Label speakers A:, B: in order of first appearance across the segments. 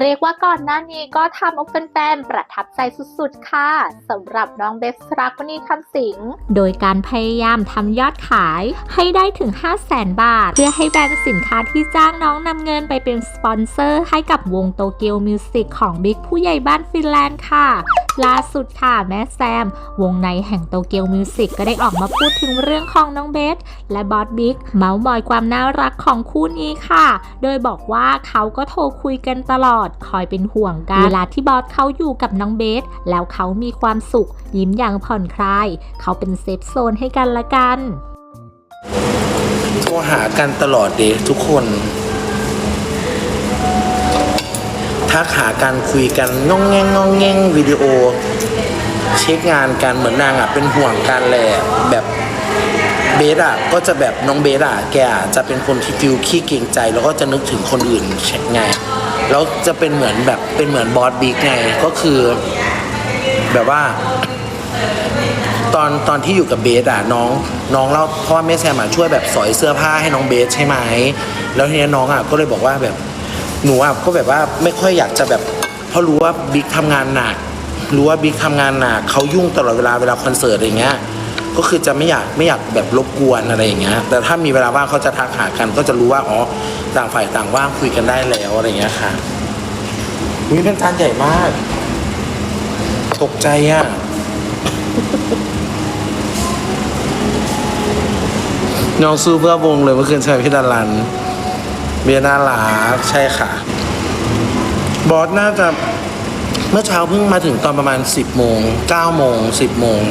A: เรียกว่าก่อนหน้านี้ก็ทำเอาแฟนๆประทับใจสุดๆ ค่ะสำหรับน้องเบสรักวนีคำสิง โดยการพยายามทำยอดขายให้ได้ถึง 5 0 0แสนบาท เพื่อให้แบรนด์สินค้าที่จ้างน้องนำเงินไปเป็นสปอนเซอร์ให้กับวงโตเกียวมิวสิกของบิ๊กผู้ใหญ่บ้านฟินแลนด์ค่ะ ล่าสุดค่ะแม่แซม วงในแห่งโตเกียวมิวสิกก็ได้ออกมาพูดถึงเรื่องของน้องเบส และบอสบิ๊กเมาส์มอยความน่ารักของคู่นี้ค่ะ โดยบอกว่าเขาก็โทรคุยกันตลอด คอยเป็นห่วงกันเวลาที่บอสเขาอยู่กับน้องเบส แล้วเขามีความสุข ยิ้มอย่างผ่อนคลาย เขาเป็นเซฟโซนให้กันละกัน
B: โทรหากันตลอดเดทุกคน ทักหากันคุยกันง่องแง่งง่องแง่งวิดีโอ เช็คงานกันเหมือนนางอะเป็นห่วงกันแหละแบบเบสอะก็จะแบบน้องเบสอะแกอะจะเป็นคนที่ฟิลขี้เกรงใจ แล้วก็จะนึกถึงคนอื่นไงแล้วจะเป็นเหมือนแบบเป็นเหมือนบอสบิ๊กไงก็คือแบบว่า ตอนตอนที่อยู่กับเบสอะน้องน้องเล่าเพราะว่าแม่แซมอะช่วยแบบสอยเสื้อผ้าให้น้องเบสใช่ไหมแล้วทีนี้น้องอะก็เลยบอกว่าแบบ หนูอะก็แบบว่าไม่ค่อยอยากจะแบบเพราะรู้ว่าบิ๊กทำงานหนักรู้ว่าบิ๊กทำงานหนักเขายุ่งตลอดเวลาเวลาคอนเสิร์ตอะไรเงี้ยก็คือจะไม่อยากไม่อยากแบบรบกวนอะไรอย่างเงี้ย แต่ถ้ามีเวลาว่างเขาจะทักหากัน ก็จะรู้ว่าอ๋อต่างฝ่ายต่างว่างคุยกันได้แล้วอะไรเงี้ยค่ะวิเป็นจานใหญ่มาก ตกใจอะน้องซื้อเพื่อวงเลยเมื่อคืนใช่พี่ดารัน เบียร์น่ารักใช่ค่ะ บอสน่าจะเมื่อเช้าเพิ่งมาถึงตอนประมาณ 10โมง9โมง10โมง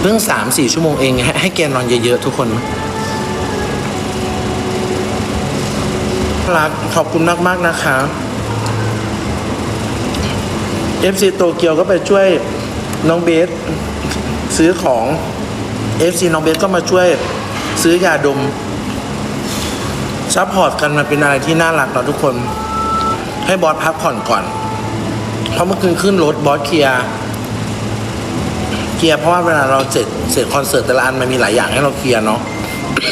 B: เพิ่ง3 4ชั่วโมงเองให้ให้แกนอนเยอะๆทุกคนน่ารักขอบคุณมากๆนะคะ FC โตเกียวก็ไปช่วยน้องเบสซื้อของ FC น้องเบสก็มาช่วย ซื้อยาดมซัพพอร์ตกันมันเป็นอะไรที่น่ารักเนาทุกคน ให้บอสพักผ่อนก่อน เพราะเมื่อคืนขึ้นรถบอสเคลียร์เคลียร์เพราะว่าเวลาเราเสร็จเสร็จคอนเสิร์ตแต่ละอันมันมีหลายอย่างให้เราเคลียร์เนาะ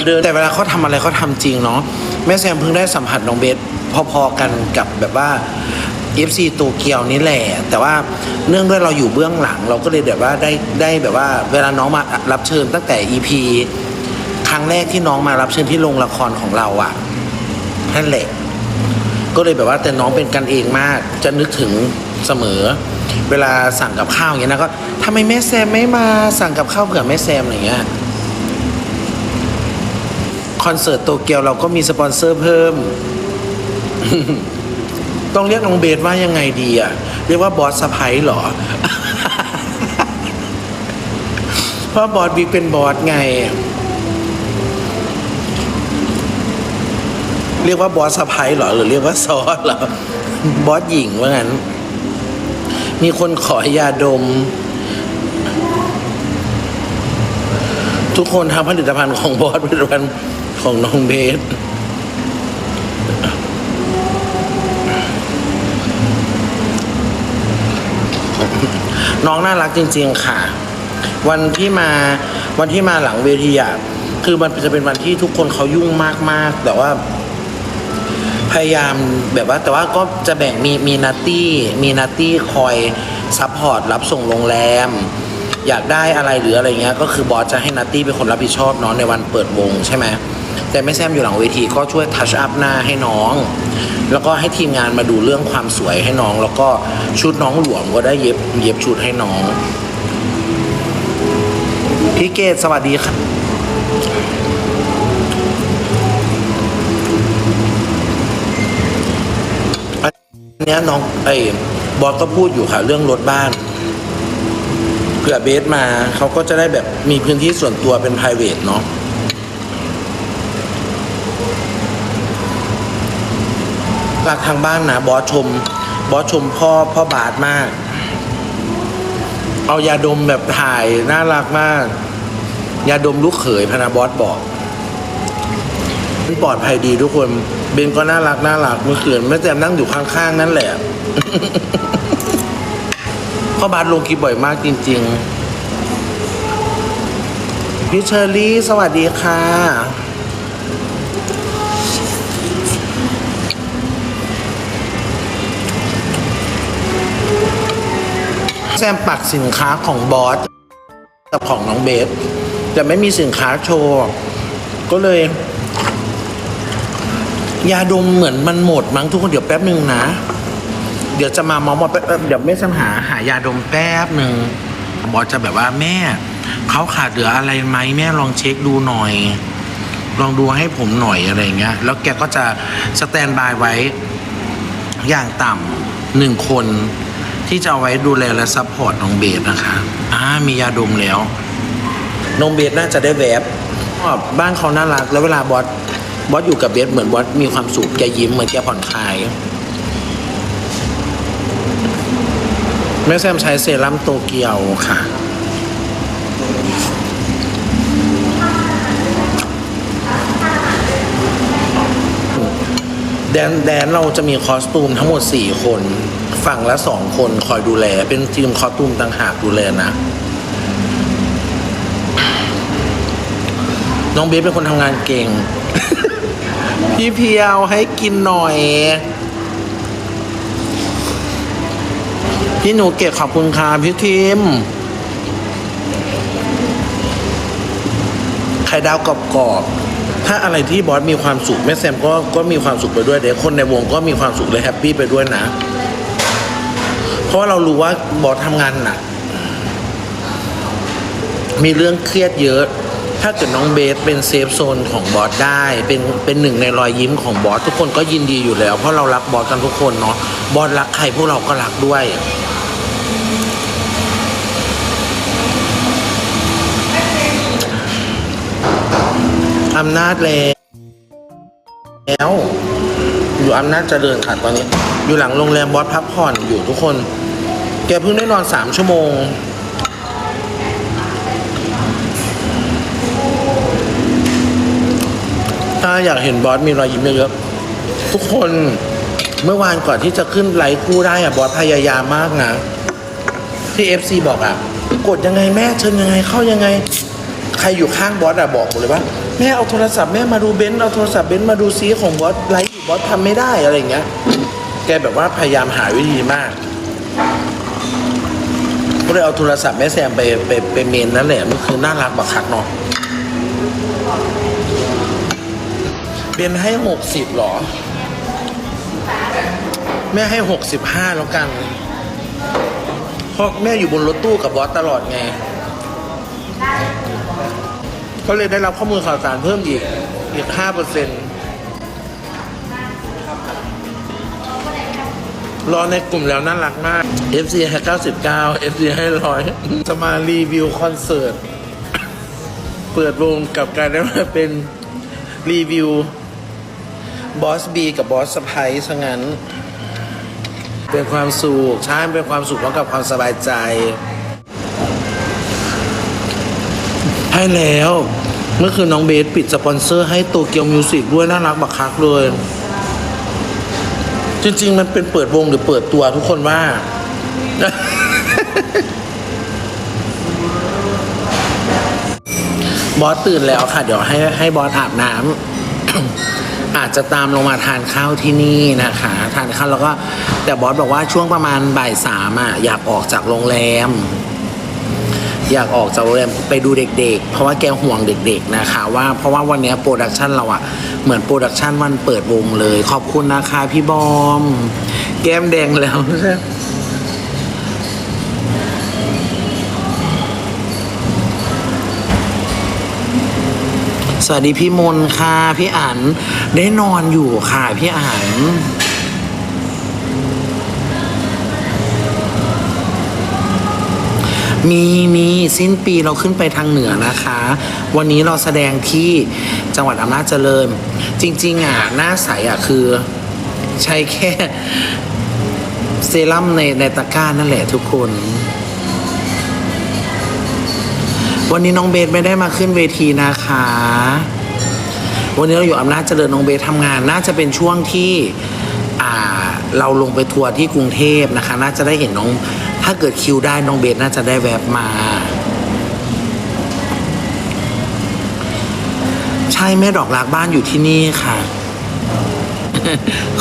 B: เดินแต่เวลาเขาทำอะไรเขาทำจริงเนาะแม่แซมเพิ่งได้สัมผัสน้องเบสพอๆกันกับแบบว่า FC โตเกียวนี่แหละ แต่ว่าเนื่องด้วยเราอยู่เบื้องหลัง เราก็เลยแบบว่าได้ได้แบบว่า เวลาน้องมารับเชิญตั้งแต่ EP ครั้งแรกที่น้องมารับเชิญที่โรงละครของเราอะนั่นแหละ ก็เลยแบบว่าแต่น้องเป็นกันเองมาก จะนึกถึงเสมอ เวลาสั่งกับข้าวอย่างเงี้นะก็ทำไมแม่แซมไม่มาสั่งกับข้าวเผื่อแม่แซมอะไรเงี้ยคอนเสิร์ตโตเกียวเราก็มีสปอนเซอร์เพิ่ม ต้องเรียกน้องเบสว่ายังไงดีอะเรียกว่าบอสสะพ้ยเหรอ เพราะบอสบิ๊กเป็นบอสไง เรียกว่าบอสสะพ้ยเหรอ หรือเรียกว่าซอสเหรอบอสหญิงว่างั้น มีคนขอยาดม ทุกคนทำผลิตภัณฑ์ของบอสผลิตภัณฑ์ของน้องเบสน้องน่ารักจริง ๆ ค่ะ วันที่มาวันที่มาหลังเวทีอะคือมันจะเป็นวันที่ทุกคนเขายุ่งมากๆ แต่ว่า พยายามแบบว่าแต่ว่าก็จะแบ่งมีมีนัตตี้มีนัตตี้คอยซัพพอร์ตรับส่งโรงแรม อยากได้อะไรหรืออะไรเงี้ยก็คือบอสจะให้นัตตี้เป็นคนรับผิดชอบน้องในวันเปิดวงใช่ไหมแต่ไม่แซมอยู่หลังเวทีก็ช่วยทัชอัพหน้าให้น้อง แล้วก็ให้ทีมงานมาดูเรื่องความสวยให้น้อง แล้วก็ชุดน้องหลวมก็ได้เย็บเย็บชุดให้น้องพี่เกดสวัสดีครั นี้น้องไอ้บอสก็พูดอยู่ค่ะเรื่องรถบ้านเผื่อเบสมาเขาก็จะได้แบบมีพื้นที่ส่วนตัวเป็น p r i v a t เนาะรักทางบ้านนะบอสชม บอสชมพ่อพ่อบาสมาก เอายาดมแบบถ่ายน่ารักมาก ยาดมลูกเขยพนาบอสบอก ปลอดภัยดีทุกคนเบนก็น่ารักน่ารักเมื่อคืนแม่แจมนั่งอยู่ข้างๆนั่นแหละพ่อบาสลงคลิปบ่อยมากจริง ๆ พี่เชอรี่สวัสดีค่ะ แซมปักสินค้าของบอสกับของน้องเบสแต่ไม่มีสินค้าโชว์ ก็เลย ยาดมเหมือนมันหมดมั้งทุกคนเดี๋ยวแป๊บหนึ่งนะ เดี๋ยวจะมาเมอมอแป๊บเดี๋ยวไม่สัมหาหายาดมแป๊บหนึ่งบอสจะแบบว่าแม่เขาขาดเหลืออะไรไหมแม่ลองเช็คดูหน่อย ลองดูให้ผมหน่อยอะไรเงี้ย แล้วแกก็จะสแตนบายไว้อย่างต่ำหนึ่งคนที่จะเอาไว้ดูแลและซัพพอร์ตน้องเบสนะคะอ่ามียาดมแล้วน้องเบสน่าจะได้แวบบ้านเขาน่ารัก แล้วเวลาบอส บอสอยู่กับเบสเหมือนบอสมีความสุขแกยิ้มเหมือนแกผ่อนคลาย แม่แซมใช้เซรั่มโตเกียวค่ะ แดนแดนเราจะมีคอสตูมทั้งหมด 4 คน ฝั่งละ 2 คนคอยดูแล เป็นทีมคอสตูมต่างหากดูแลนะน้องเบสเป็นคนทำงานเก่ง พี่เพียวให้กินหน่อย พี่หนูเกดขอบคุณค่ะพี่ทิมไข่ดาวกรอบๆ ถ้าอะไรที่บอสมีความสุขแม่แซมก็ก็มีความสุขไปด้วย เดี๋ยวคนในวงก็มีความสุขเลยแฮปปี้ไปด้วยนะ เพราะว่าเรารู้ว่าบอสทำงานหนัก มีเรื่องเครียดเยอะ ถ้าเกิดน้องเบสเป็นเซฟโซนของบอสได้ เป็นเป็นหนึ่งในรอยยิ้มของบอสทุกคนก็ยินดีอยู่แล้ว เพราะเรารักบอสกันทุกคนเนาะบอสรักใครพวกเราก็รักด้วย อำนาจแล้วอยู่อำนาจเจริญค่ะตอนนี้ อยู่หลังโรงแรมบอสพักผ่อนอยู่ทุกคน แกเพิ่งได้นอนสามชั่วโมง ถ้า อยากเห็นบอสมีรอยยิ้มเยอะๆทุกคนเมื่อวานก่อนที่จะขึ้นไลฟ์คู่ได้อะบอสพยายามมากนะที่ FC บอกอะกดยังไงแม่เชิญยังไงเข้ายังไง ใครอยู่ข้างบอสอะบอกหมดเลยว่าแม่เอาโทรศัพท์แม่มาดูเบนซ์เอาโทรศัพท์เบนซ์มาดูซีของบอสไลฟ์อยู่บอสทำไม่ได้อะไรอย่างเงี้ย แกแบบว่าพยายามหาวิธีมากก็เลยเอาโทรศัพท์แม่แซมไปไปไปเมนนั่นแหละมันคือน่ารักบักคักเนาะ เป็นให้หกสิบหรอ แม่ให้หกสิบห้าแล้วกันเพราะแม่อยู่บนรถตู้กับบอสตลอดไง ก็เลยได้รับข้อมูลข่าวสารเพิ่มอีก อีกห้าเปอร์เซ็นต์รอในกลุ่มแล้วน่ารักมาก FC ให้ 99 FC ให้ร้อยจะมารีวิวคอนเสิร์ต เปิดวงกับการได้มาเป็นรีวิว บอสบีกับบอสสไปซะงั้น เป็นความสุขใช่เป็นความสุขพร้อมกับความสบายใจให้แล้ว เมื่อคืนน้องเบสปิดสปอนเซอร์ให้โตเกียวมิวสิกด้วยน่ารักบักคักเลย จริง ๆ มันเป็นเปิดวงหรือเปิดตัวทุกคนว่า บอสตื่นแล้วค่ะ เดี๋ยวให้ให้บอสอาบน้ำ อาจจะตามลงมาทานข้าวที่นี่นะคะ ทานข้าวแล้วก็แต่บอสบอกว่าช่วงประมาณบ่ายสามอะอยากออกจากโรงแรม อยากออกจากโรงแรมไปดูเด็กๆ เพราะว่าแกห่วงเด็ก ๆนะคะว่าเพราะว่าวันนี้โปรดักชันเราอะเหมือนโปรดักชันวันเปิดวงเลย ขอบคุณนะคะพี่บอม แก้มแดงแล้ว สวัสดีพี่มนค่ะ พี่อันได้นอนอยู่ค่ะ พี่อันมีมีสิ้นปีเราขึ้นไปทางเหนือนะคะ วันนี้เราแสดงที่จังหวัดอำนาจเจริญ จริง ๆ อะ หน้าใสอะคือ ใช้แค่ เซรั่มในในตะกร้านั่นแหละทุกคน วันนี้น้องเบสไม่ได้มาขึ้นเวทีนะคะ วันนี้เราอยู่อำนาจเจริญน้องเบสทำงาน น่าจะเป็นช่วงที่เราลงไปทัวร์ที่กรุงเทพนะคะ น่าจะได้เห็นน้อง ถ้าเกิดคิวได้น้องเบสน่าจะได้แวบมา ใช่แม่ดอกรักบ้านอยู่ที่นี่ค่ะ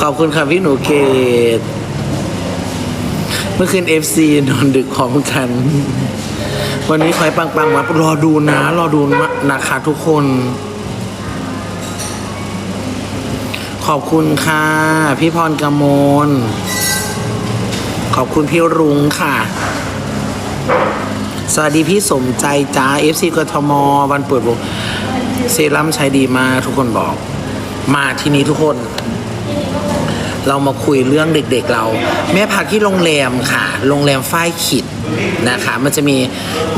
B: ขอบคุณค่ะพี่หนูเกดเมื่อคืน FC นอนดึกพร้อมกัน วันนี้คอยปังปังๆมารอดูนะ รอดูนะคะทุกคน ขอบคุณค่ะ พี่พรกมลขอบคุณพี่รุ้งค่ะ สวัสดีพี่สมใจจ้า FC กทม วันเปิดวงเซรั่มใช้ดีมากทุกคนบอก มาที่นี้ทุกคน เรามาคุยเรื่องเด็กๆเรา แม่พักที่โรงแรมค่ะ โรงแรมฝ้ายขิดนะคะ มันจะมี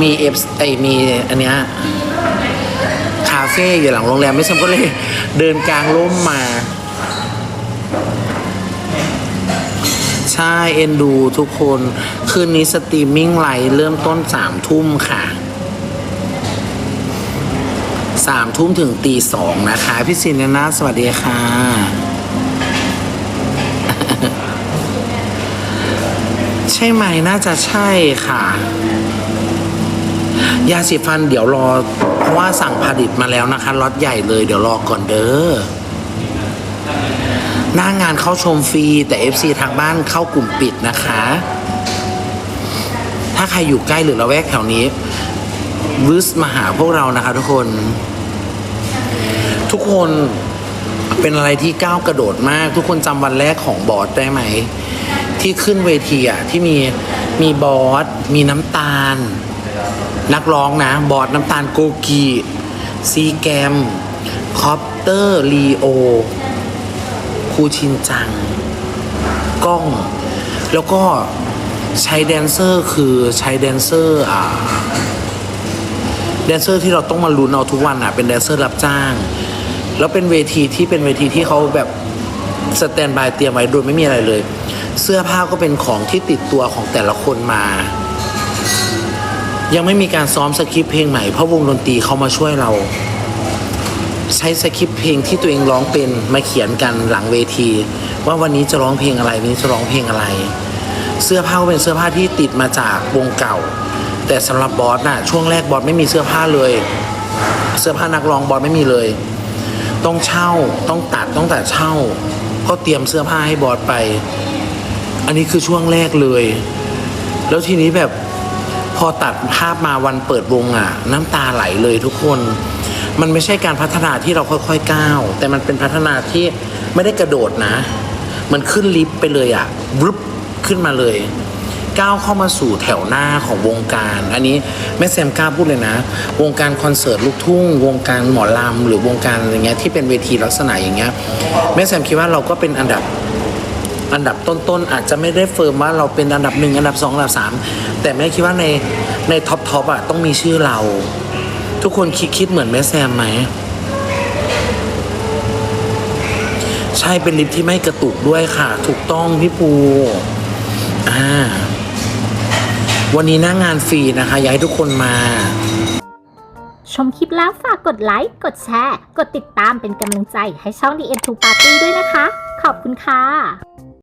B: มีเอฟไอมีอันเนี้ยคาเฟ่อยู่หลังโรงแรมไม่ใช่ก็เลยเดินกลางร่มมา ใช่ เอ็นดูทุกคน คืนนี้สตรีมมิ่งไลฟ์เริ่มต้นสามทุ่มค่ะสามทุ่มถึงตีสองนะคะ พี่สินนาสวัสดีค่ะ ใช่ไหมน่าจะใช่ค่ะ ยาสีฟันเดี๋ยวรอ เพราะว่าสั่งผลิตมาแล้วนะคะล็อตใหญ่เลยเดี๋ยวรอก่อนเด้อหน้างานเข้าชมฟรี แต่ FC ทางบ้านเข้ากลุ่มปิดนะคะ ถ้าใครอยู่ใกล้หรือละแวกแถวนี้วืสมาหาพวกเรานะคะทุกคน ทุกคน เป็นอะไรที่ก้าวกระโดดมาก ทุกคนจำวันแรกของบอสได้ไหม ที่ขึ้นเวทีอะที่มีมีบอสมีน้ำตาล นักร้องนะบอสน้ำตาลโกกีซีแกมคอปเตอร์ลีโอครูชินจัง กล้อง แล้วก็ใช้แดนเซอร์คือใช้แดนเซอร์อ่าแดนเซอร์ที่เราต้องมาลุ้นเอาทุกวันอะเป็นแดนเซอร์รับจ้าง แล้วเป็นเวทีที่เป็นเวทีที่เขาแบบสแตนบายเตรียมไว้โดยไม่มีอะไรเลย เสื้อผ้าก็เป็นของที่ติดตัวของแต่ละคนมา ยังไม่มีการซ้อมสคริปต์เพลงใหม่เพราะวงดนตรีเขามาช่วยเรา ใช้สคริปต์เพลงที่ตัวเองร้องเป็นมาเขียนกันหลังเวที ว่าวันนี้จะร้องเพลงอะไรวันนี้จะร้องเพลงอะไร เสื้อผ้าก็เป็นเสื้อผ้าที่ติดมาจากวงเก่า แต่สำหรับบอสน่ะช่วงแรกบอสไม่มีเสื้อผ้าเลย เสื้อผ้านักร้องบอสไม่มีเลย ต้องเช่าต้องตัดต้องแต่เช่า ก็เตรียมเสื้อผ้าให้บอสไป อันนี้คือช่วงแรกเลย แล้วทีนี้แบบพอตัดภาพมาวันเปิดวงอะ น้ำตาไหลเลยทุกคน มันไม่ใช่การพัฒนาที่เราค่อยๆก้าว แต่มันเป็นพัฒนาที่ไม่ได้กระโดดนะ มันขึ้นลิฟต์ไปเลยอะรึบขึ้นมาเลย ก้าวเข้ามาสู่แถวหน้าของวงการ อันนี้แม่แซมกล้าพูดเลยนะ วงการคอนเสิร์ตลูกทุ่ง วงการหมอลำหรือวงการอะไรเงี้ยที่เป็นเวทีลักษณะอย่างเงี้ยแม่แซมคิดว่าเราก็เป็นอันดับอันดับต้นๆอาจจะไม่ได้เฟิร์มว่าเราเป็นอันดับหนึ่งอันดับสองอันดับสามแต่แม่คิดว่าในในท็อปทอปอะต้องมีชื่อเรา ทุกคนคิดคิดเหมือนแม่แซมไหมใช่เป็นลิฟที่ไม่กระตุกด้วยค่ะ ถูกต้องพี่ปูอ่า วันนี้หน้างงานฟรีนะคะ อยากให้ทุกคนมา
A: ชมคลิปแล้วฝากกดไลค์ กดแชร์ กดติดตามเป็นกำลังใจให้ช่อง The End to Party ด้วยนะคะ ขอบคุณค่ะ